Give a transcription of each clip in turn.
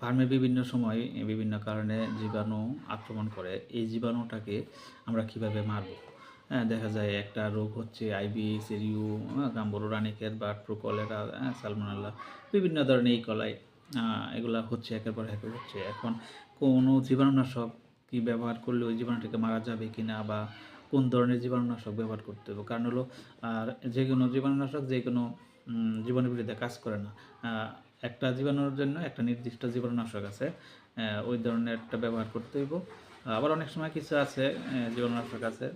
ফার্মে বিভিন্ন সময় বিভিন্ন কারণে জীবাণু আক্রমণ করে। এই জীবাণুটাকে আমরা কীভাবে মারব? হ্যাঁ দেখা যায় একটা রোগ হচ্ছে আইবিএস এরিউ গাম্বরো রানিকের বার্ড ফ্লু কলেরা হ্যাঁ সালমোনাল্লা বিভিন্ন ধরনের এই কলাই এগুলা হচ্ছে একের পর এক হচ্ছে। এখন কোনো জীবাণুনাশক কি ব্যবহার করলে ওই জীবাণুটাকে মারা যাবে কি না বা কোন ধরনের জীবাণুনাশক ব্যবহার করতে হবে? কারণ হলো আর যে কোনো জীবাণুনাশক যে কোনো উম, জীবাণুর বিরুদ্ধে কাজ করে না। একটা জীবাণুর জন্য একটা নির্দিষ্ট জীবাণুনাশক আছে। ওই ধরনের একটা ব্যবহার করতে হইব। আবার অনেক সময় কিছু আছে জীবাণুনাশক আছে,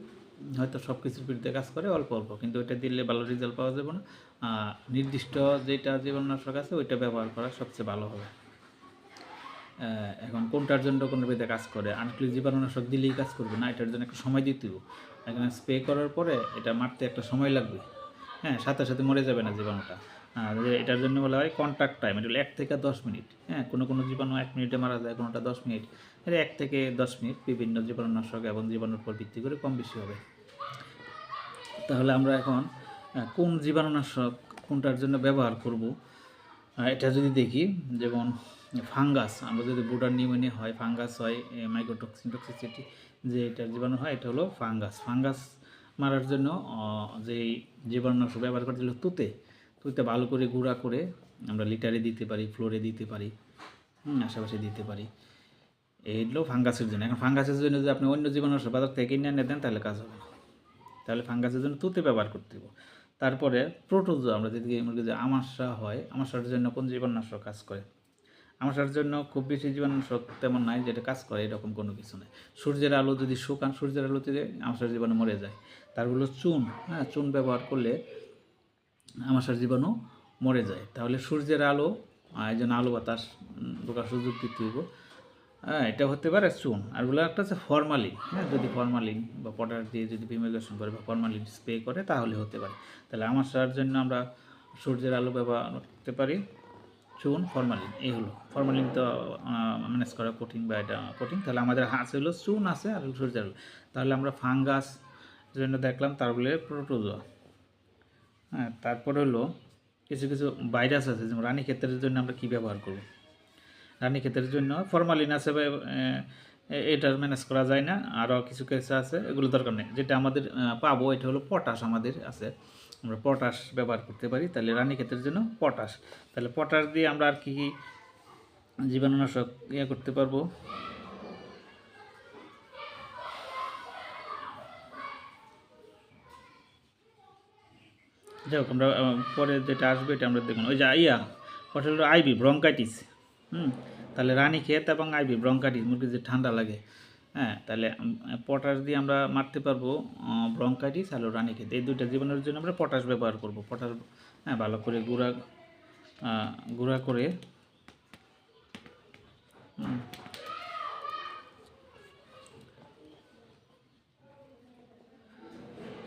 হয়তো সব কিছুর বিরুদ্ধে কাজ করে অল্প অল্প, কিন্তু ওইটা দিলে ভালো রেজাল্ট পাওয়া যাবে না। নির্দিষ্ট যেটা জীবাণুনাশক আছে, ওইটা ব্যবহার করা সবচেয়ে ভালো হবে। এখন কোনটার জন্য কোন বিধে কাজ করে? আনক্লিক জীবাণুনাশক দিলেই কাজ করবে না, এটার জন্য একটা সময় দিতে হবে এখানে স্প্রে করার পরে এটা মারতে একটা সময় লাগবে। হ্যাঁ সাথে সাথে মরে যাবে না জীবাণুটা। এটার জন্য বলা হয় কন্ট্যাক্ট টাইম এটা হলো এক থেকে দশ মিনিট। হ্যাঁ কোনো কোনো জীবাণু এক মিনিটে মারা যায়, কোনোটা দশ মিনিট। এটা এক থেকে দশ মিনিট বিভিন্ন জীবাণুনাশক এবং জীবাণুর উপর ভিত্তি করে কম বেশি হবে। তাহলে আমরা এখন কোন জীবাণুনাশক কোনটার জন্য ব্যবহার করব? এটা যদি দেখি, যেমন ফাঙ্গাস, আমরা যদি বুডার নিউমোনিয়া হয়, ফাঙ্গাস হয় মাইক্রোটক্সিন টক্সিসিটি যে এটার জীবাণু হয়, এটা হলো ফাঙ্গাস। ফাঙ্গাস মারার জন্য যে জীবাণুনাশক ব্যবহার করতে হলো তুতে তুতে ভালো করে গুঁড়া করে আমরা লিটারে দিতে পারি, ফ্লোরে দিতে পারি আশেপাশে দিতে পারি। এই হলো ফাঙ্গাসের জন্য। এখন ফাঙ্গাসের জন্য যদি আপনি অন্য জীবাণুনাশক বাজার থেকে কিনে এনে দেন, তাহলে কাজ হবে তাহলে ফাঙ্গাসের জন্য তুতে ব্যবহার করতে হবে। তারপরে প্রোটোজো, আমরা যদি মুরগি যে আমাশা হয়, আমাশার জন্য কোন জীবাণুনাশক কাজ করে? আমাশার জন্য খুব বেশি জীবাণুনাশক তেমন নাই যেটা কাজ করে, এরকম কোনো কিছু নেই। সূর্যের আলো যদি শুকান, সূর্যের আলোতে আমাশার জীবাণু মরে যায় তারগুলো চুন। হ্যাঁ চুন ব্যবহার করলে আমাশার জীবাণু মরে যায়। তাহলে সূর্যের আলো জন্য আলো বাতাস ঢোকার সুযোগ দিতে হইব। হ্যাঁ এটা হতে পারে চুন। আর ওগুলো একটা হচ্ছে ফরমালিন হ্যাঁ যদি ফরমালিন বা পটাশ দিয়ে যদি ফিউমিগেশন করে বা ফরমালিন স্প্রে করে, তাহলে হতে পারে। তাহলে আমাশার জন্য আমরা সূর্যের আলো ব্যবহার করতে পারি। চুন ফরমালিন এই হলো। ফরমালিন তো ম্যানেজ করা কঠিন বা এটা কঠিন তাহলে আমাদের হাঁস হলো চুন আছে আর সূর্যের আলো। তাহলে আমরা ফাঙ্গাস জন্য দেখলাম তারপরে প্রোটোজোয়া হ্যাঁ তারপরে হলো কিছু কিছু ভাইরাস আছে, যেমন রানী ক্ষেত্রের জন্য আমরা কী ব্যবহার করব? রানী ক্ষেত্রের জন্য ফরমালিন আছে বা, এ- এটা ম্যানেজ করা যায় না, আরও কিছু কিছু আছে, এগুলো দরকার নেই। যেটা আমাদের পাবো, এটা হলো পটাশ আমাদের আছে। আমরা পটাশ ব্যবহার করতে পারি, তাহলে রানী ক্ষেত্রের জন্য পটাশ তাহলে পটাশ দিয়ে আমরা আর কী কী জীবাণুনাশক ইয়ে করতে পারব? যাই হোক আমরা পরে যেটা আসবে এটা আমরা দেখুন ওই যে, ইয়া হলো আইবি ব্রঙ্কাইটিস হুম? তাহলে রানী ক্ষেত এবং আইবি ব্রঙ্কাইটিস মুরগির যে ঠান্ডা লাগে হ্যাঁ? তাহলে পটাশ দিয়ে আমরা মারতে পারব ব্রঙ্কাইটিস আর রানী ক্ষেত। এই দুইটা জীবনের জন্য আমরা পটাশ ব্যবহার করব। পটাশ হ্যাঁ ভালো করে গুঁড়া গুঁড়া করে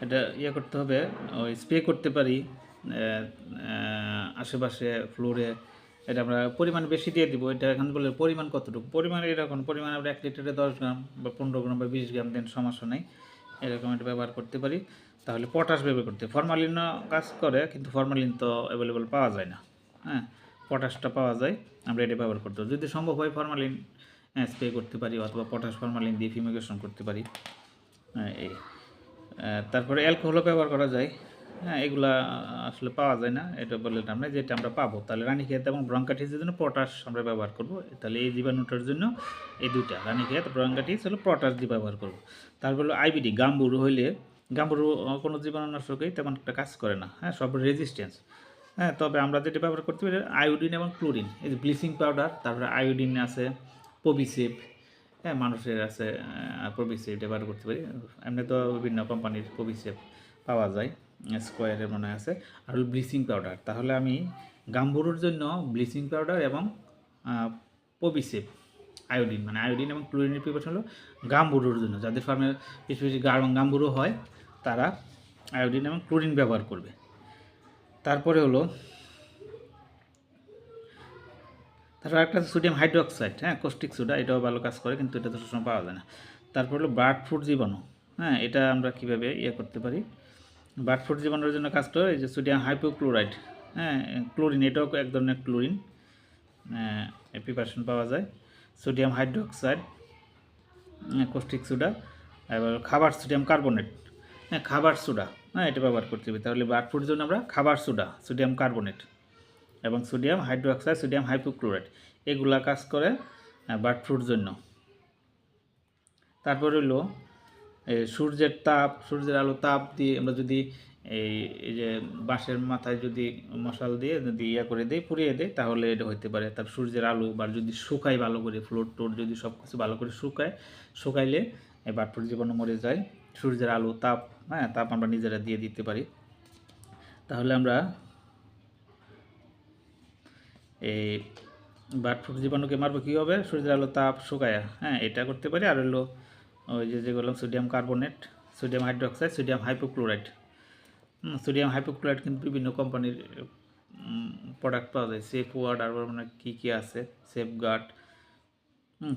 এটা ইয়ে করতে হবে ওই স্প্রে করতে পারি আশেপাশে ফ্লোরে এটা আমরা পরিমাণ বেশি দিয়ে দিব এটা এখন বলে পরিমাণ কতটুকু? পরিমাণ এরকম পরিমাণ আমরা এক লিটারে দশ গ্রাম বা পনেরো গ্রাম বা বিশ গ্রাম দেন সমস্যা নেই। এরকম এটা ব্যবহার করতে পারি তাহলে পটাশ ব্যবহার করতে ফরমালিনও কাজ করে কিন্তু ফরমালিন তো অ্যাভেলেবল পাওয়া যায় না হ্যাঁ? পটাশটা পাওয়া যায় আমরা এটা ব্যবহার করতে যদি সম্ভব হয় ফরমালিন স্প্রে করতে পারি অথবা পটাশ ফরমালিন দিয়ে ফিমিগেশন করতে পারি হ্যাঁ, এই। তারপরে অ্যালকোহলও ব্যবহার করা যায়। হ্যাঁ এগুলা আসলে পাওয়া যায় না, এটা বললাম না যেটা আমরা পাবো। তাহলে রানীক্ষেত এবং ব্রঙ্কাটিসের জন্য পটাশ আমরা ব্যবহার করব। তাহলে এই জীবাণুটার জন্য এই দুইটা, রানীক্ষেত ব্রঙ্কাটিস হলো পটাশ দিয়ে ব্যবহার করব। তারপর হলো আইবিডি, গাম্বুরু হইলে, গাম্বুরু কোনো জীবাণুনাশকই তেমন একটা কাজ করে না হ্যাঁ সব রেজিস্ট্যান্স হ্যাঁ তবে আমরা যেটা ব্যবহার করতে পারি, আয়োডিন এবং ক্লোরিন। এই যে ব্লিচিং পাউডার, তারপরে আয়োডিন আছে পবিসেপ হ্যাঁ মানুষের আছে প্রবিসেপ ব্যবহার করতে পারি। এমনি তো বিভিন্ন কোম্পানির প্রবিসেপ পাওয়া যায় স্কোয়ারের মনে আছে। আর ব্লিচিং পাউডার তাহলে আমি গাম্বুরুর জন্য ব্লিচিং পাউডার এবং প্রবিসেপ আয়োডিন মানে আয়োডিন এবং ক্লোরিনের প্রিপারেশন হলো গাম্বুরুর জন্য। যাদের ফার্মে বেশি বেশি গাম্বুরু হয়, তারা আয়োডিন এবং ক্লোরিন ব্যবহার করবে। তারপরে হলো তারপর একটা আছে সোডিয়াম হাইড্রোক্সাইড হ্যাঁ কোস্টিক সোডা এটাও ভালো কাজ করে, কিন্তু এটা তো সবসময় পাওয়া যায় না। তারপর হলো বার্ড ফ্রুট জীবাণু হ্যাঁ এটা আমরা কীভাবে ইয়ে করতে পারি? বার্ড ফ্রুট জীবাণুর জন্য কাজ করে এই যে সোডিয়াম হাইপোক্লোরাইড হ্যাঁ ক্লোরিন এটাও এক ধরনের ক্লোরিন প্রিপারেশন পাওয়া যায়। সোডিয়াম হাইড্রোক্সাইড কোস্টিক সোডা এবার খাবার সোডিয়াম কার্বনেট হ্যাঁ খাবার সোডা হ্যাঁ এটা ব্যবহার করতে হবে। তাহলে বার্ড ফ্লুর জন্য আমরা খাবার সোডা সোডিয়াম কার্বনেট এবং সোডিয়াম হাইড্রোক্সাইড, সোডিয়াম হাইপোক্লোরাইড, এগুলা কাজ করে বার্ড ফ্লুর জন্য। তারপর এই সূর্যের তাপ, সূর্যের আলো তাপ দিয়ে আমরা যদি এই যে বাঁশের মাথায় যদি মশাল দিয়ে যদি ইয়া করে দিই, পুড়িয়ে দিই, তাহলে এটা হইতে পারে। তার সূর্যের আলো বা যদি শুকায় ভালো করে ফ্লোর টোর যদি সব কিছু ভালো করে শুকায়, শুকাইলে এই বাটপুর জীবাণু মরে যায়। সূর্যের আলো, তাপ হ্যাঁ তাপ আমরা নিজেরা দিয়ে দিতে পারি। তাহলে আমরা এই বার্ডফ্লু জীবাণুকে মারবো কী হবে সূর্যের আলো, তাপ, শুকায়া। হ্যাঁ এটা করতে পারি। আর হলো ওই যে যেগুলো sodium carbonate, sodium hydroxide, sodium hypochlorite. Sodium hypochlorite কিন্তু বিভিন্ন কোম্পানির প্রোডাক্ট পাওয়া যায়। সেফ ওয়ার্ড আর মানে কী কী আছে? সেফ গার্ড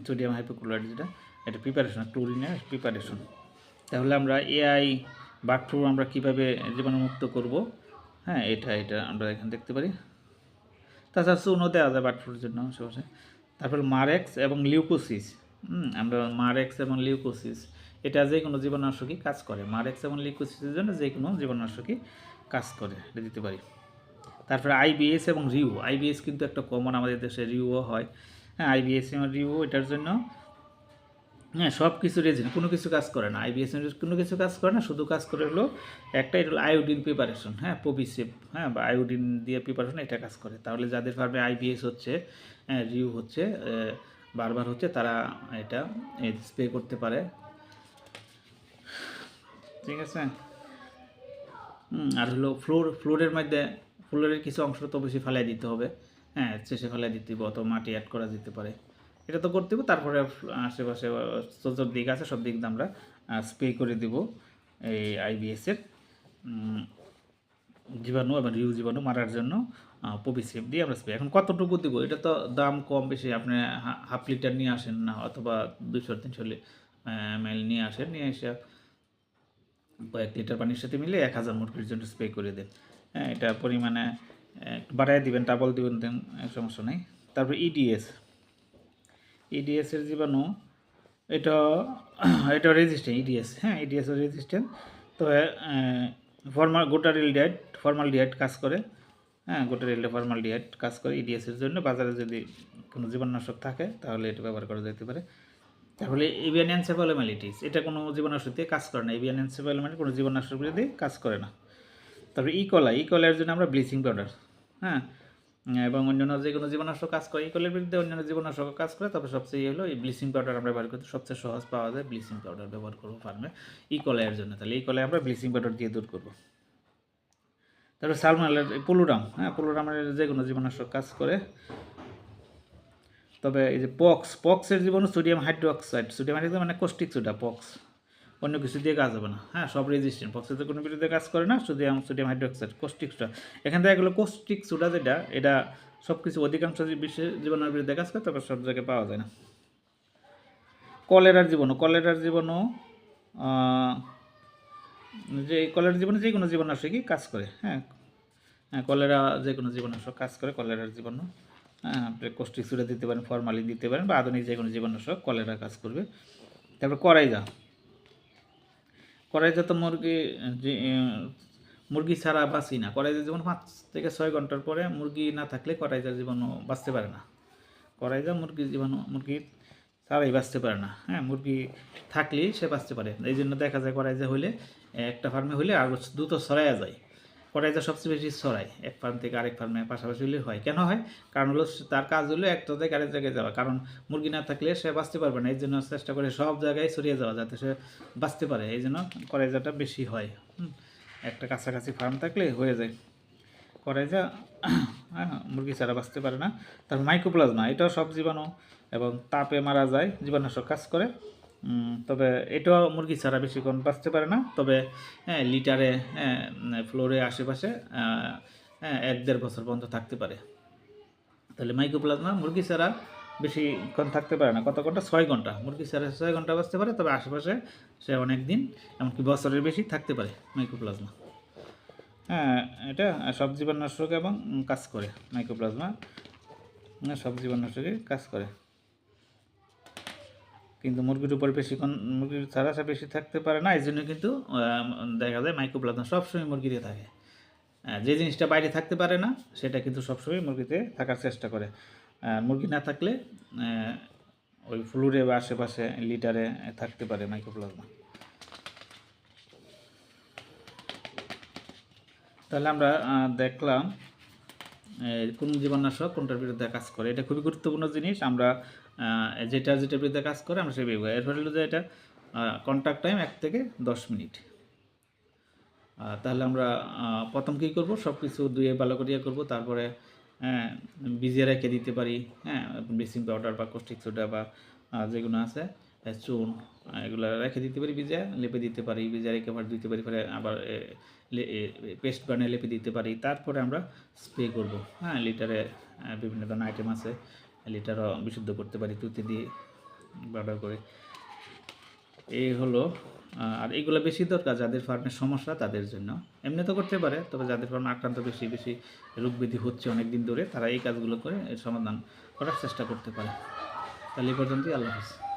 সোডিয়াম হাইপোক্লোরাইড যেটা, এটা প্রিপারেশন ক্লোরিনের প্রিপারেশন তাহলে আমরা এআই বার্ডফ্লু আমরা কীভাবে জীবাণুমুক্ত করব? হ্যাঁ এটা এটা আমরা এখানে দেখতে পারি। তাছাড়া চুনও দেওয়া যায় ফ্লুর জন্য আশেপাশে। তারপর মারেক্স এবং লিউকোসিস। আমরা মারেক্স এবং লিউকোসিস, এটা যে কোনো জীবনাশকই কাজ করে। মারেক্স এবং লিউকোসিসের জন্য যে কোনো জীবনাশকই কাজ করে, এটা দিতে পারি। তারপরে আইবিএস এবং রিউ আইবিএস কিন্তু একটা কমন আমাদের দেশে রিউও হয়। হ্যাঁ আইবিএস এবং রিউ এটার জন্য হ্যাঁ সব কিছু রেজিন কোনো কিছু কাজ করে না। আইবিএস কোনো কিছু কাজ করে না, শুধু কাজ করে হলো একটা এটা হলো আয়োডিন প্রিপারেশন হ্যাঁ পবিসেপ হ্যাঁ বা আয়োডিন দিয়ে প্রিপারেশন এটা কাজ করে। তাহলে যাদের ফার্মে আইবিএস হচ্ছে হ্যাঁ রিউ হচ্ছে বারবার হচ্ছে, তারা এটা স্প্রে করতে পারে। ঠিক আছে? আর হলো ফ্লোর ফ্লোরের মধ্যে ফ্লোরের কিছু অংশ তো বেশি ফেলাই দিতে হবে। হ্যাঁ শেষে ফেলাই দিতে হবে অত মাটি অ্যাড করা যেতে পারে। এটা তো করতে হবে, তারপরে আশেপাশে যত দিক আছে, সব দিক দিয়ে আমরা স্প্রে করে দিব এই আইবিএসের জীবাণু এবং রিউ জীবাণু মারার জন্য পপিসেপ দিয়ে আমরা স্প্রে এখন কতটুকু দিব? এটা তো দাম কম বেশি, আপনি হাফ লিটার নিয়ে আসেন না, অথবা দুশো তিনশো এম এল নিয়ে আসেন, নিয়ে এসে কয়েক লিটার পানির সাথে মিলে এক হাজার মুরগির জন্য স্প্রে করে দেন। হ্যাঁ এটা পরিমাণে বাড়াই দিবেন ডাবল দিবেন, দেন, সমস্যা নেই। তারপর E ইডিএস ইডিএস এর জীবাণু, এটা এটা রেজিস্ট্যান্ট ইডিএস হ্যাঁ ইডিএস রেজিস্ট্যান্ট তো formal glutaraldehyde formaldehyde কাজ করে। হ্যাঁ গোটারিল ফর্মাল ডিহাইড কাজ করে ইডিএস এর জন্য। বাজারে যদি কোনো জীবাণুনাশক থাকে, তাহলে এটা ব্যবহার করা যেতে পারে। তাহলে এভিয়ান এনসেফালোমাইলিটিস এটা কোনো জীবাণুনাশক দিয়ে কাজ করে না। এভিয়ান এনসেফালোমাইলিটিস কোনো জীবাণুনাশক দিয়ে কাজ করে না। তারপরে ইকলা ইকলার জন্য আমরা ব্লিচিং পাউডার হ্যাঁ এবং অন্যান্য যে কোনো জীবাণুনাশক কাজ করে, ইকলের বিরুদ্ধে অন্যান্য জীবাণুনাশক কাজ করে, তবে সবচেয়ে হলো এই ব্লিচিং পাউডার আমরা ব্যবহার করতে সবচেয়ে সহজ পাওয়া যায় ব্লিচিং পাউডার ব্যবহার করব ফার্মে ইকলাইয়ের জন্য। তাহলে ইকলাই আমরা ব্লিচিং পাউডার দিয়ে দূর করব। তারপরে সালমালের পোলোরাম হ্যাঁ পোলোরামের যে কোনো জীবাণুনাশক কাজ করে। তবে এই যে পক্স, পক্সের জীবাণু সোডিয়াম হাইড্রোক্সাইড সোডিয়াম হাইড্রোক্সাইড মানে কোস্টিক সোডা পক্স। অন্য কিছু দিয়ে কাজ হবে না। হ্যাঁ সব রেজিস্ট্যান্ট পক্সের তো কোনো বিরুদ্ধে কাজ করে না sodium sodium hydroxide caustic soda এখান থেকে এগুলো কোস্টিক সোডা যেটা এটা সব কিছু অধিকাংশ বিশ্বের জীবনের বিরুদ্ধে কাজ করে তবে সব জায়গায় পাওয়া যায় না। কলেরার জীবাণু কলেরার আহ, যে কলেরার জীবনে যে কোনো জীবাণুনাশকই কাজ করে হ্যাঁ। হ্যাঁ কলেরা যে কোনো জীবাণুনাশক কাজ করে কলেরার জীবাণু। হ্যাঁ আপনি কোষ্টিক সুরে দিতে পারেন ফরমালিন দিতে পারেন বা আধুনিক যে কোনো জীবাণুনাশক কলেরা কাজ করবে। তারপর করাইজা। করাইজা তো মুরগি মুরগি ছাড়া বাঁচি না। কড়াইতে জীবন পাঁচ থেকে ছয় ঘণ্টার পরে মুরগি না থাকলে কড়াইজার জীবাণু বাঁচতে পারে না। করাইজা মুরগি জীবাণু মুরগি ছাড়াই বাঁচতে পারে না। হ্যাঁ মুরগি থাকলেই সে বাঁচতে পারে। এই জন্য দেখা যায় করাইজা হলে একটা ফার্মে হলে আরও দ্রুত ছড়াইয়া যায়। করাইজা সবচেয়ে বেশি ছড়ায়, এক ফার্ম থেকে আরেক ফার্মে পাশাপাশি হলে হয়। কেন হয়? কারণ হলো তার কাজ হলো একটা থেকে আরেক জায়গায় যাওয়া। কারণ মুরগি না থাকলে সে বাঁচতে পারবে না। এই জন্য চেষ্টা করে সব জায়গায় ছড়িয়ে যাওয়া যাতে সে বাঁচতে পারে। এই জন্য করাইজাটা বেশি হয়। একটা কাছাকাছি ফার্ম থাকলে হয়ে যায়। করাইজা হ্যাঁ মুরগি ছাড়া বাঁচতে পারে না। তার মাইক্রোপ্লাজমা এটাও সব জীবাণু এবং তাপে মারা যায়। জীবাণুনাশক কাজ করে। তবে এটাও মুরগি ছাড়া বেশিক্ষণ বাঁচতে পারে না। তবে হ্যাঁ লিটারে হ্যাঁ ফ্লোরে, আশেপাশে হ্যাঁ এক দেড় বছর পর্যন্ত থাকতে পারে। তাহলে মাইক্রোপ্লাজমা মুরগি ছাড়া বেশিক্ষণ থাকতে পারে না। কত ঘণ্টা? ছয় ঘণ্টা। মুরগি ছাড়া ছয় ঘণ্টা বাঁচতে পারে, তবে আশেপাশে সে অনেক দিন, এমনকি বছরের বেশি থাকতে পারে মাইক্রোপ্লাজমা হ্যাঁ এটা সব জীবাণুনাশক এবং কাজ করে মাইক্রোপ্লাজমা সব জীবাণুনাশকে কাজ করে। কিন্তু মুরগির উপর বেশিক্ষণ মুরগির ছাড়া বেশি থাকতে পারে না এই জন্য কিন্তু দেখা যায় মাইক্রোপ্লাজমা সবসময় মুরগিতে থাকে। যে জিনিসটা বাইরে থাকতে পারে না, সেটা কিন্তু সবসময় মুরগিতে থাকার চেষ্টা করে। আর মুরগি না থাকলে ওই ফ্লুরে বা আশেপাশে লিটারে থাকতে পারে মাইক্রোপ্লাজমা। তাহলে আমরা দেখলাম কোন জীবাণুনাশক কোনটার বিরুদ্ধে কাজ করে। এটা খুবই গুরুত্বপূর্ণ জিনিস। আমরা যেটা যেটার বিরুদ্ধে কাজ করে, আমরা সেই ব্যবহার এর ফলে হলো যে এটা কন্ট্যাক্ট টাইম এক থেকে দশ মিনিট। তাহলে আমরা প্রথম কী করব? সব কিছু ধুয়ে ভালো করিয়া করব। তারপরে হ্যাঁ ভিজিয়ে রেখে দিতে পারি। হ্যাঁ ব্লিচিং পাউডার বা কস্টিক সোডা বা যেগুলো আছে চুন এগুলো রেখে দিতে পারি ভিজে লেপে দিতে পারি। ভিজে রেখে আবার দিতে পারি, পরে আবার পেস্ট বানিয়ে লেপে দিতে পারি। তারপরে আমরা স্প্রে করব। হ্যাঁ লিটারে বিভিন্ন ধরনের আইটেম আছে। লিটারও বিশুদ্ধ করতে পারি তুতি দিয়ে বার্ডার করে। এই হলো আর এগুলো বেশি দরকার যাদের ফার্মের সমস্যা তাদের জন্য। এমনি তো করতে পারে, তবে যাদের ফার্মে আক্রান্ত বেশি বেশি রোগ ব্যাধি হচ্ছে অনেক দিন ধরে, তারা এই কাজগুলো করে এর সমাধান করার চেষ্টা করতে পারে। তাহলে এই পর্যন্তই, আল্লাহ হাফিজ।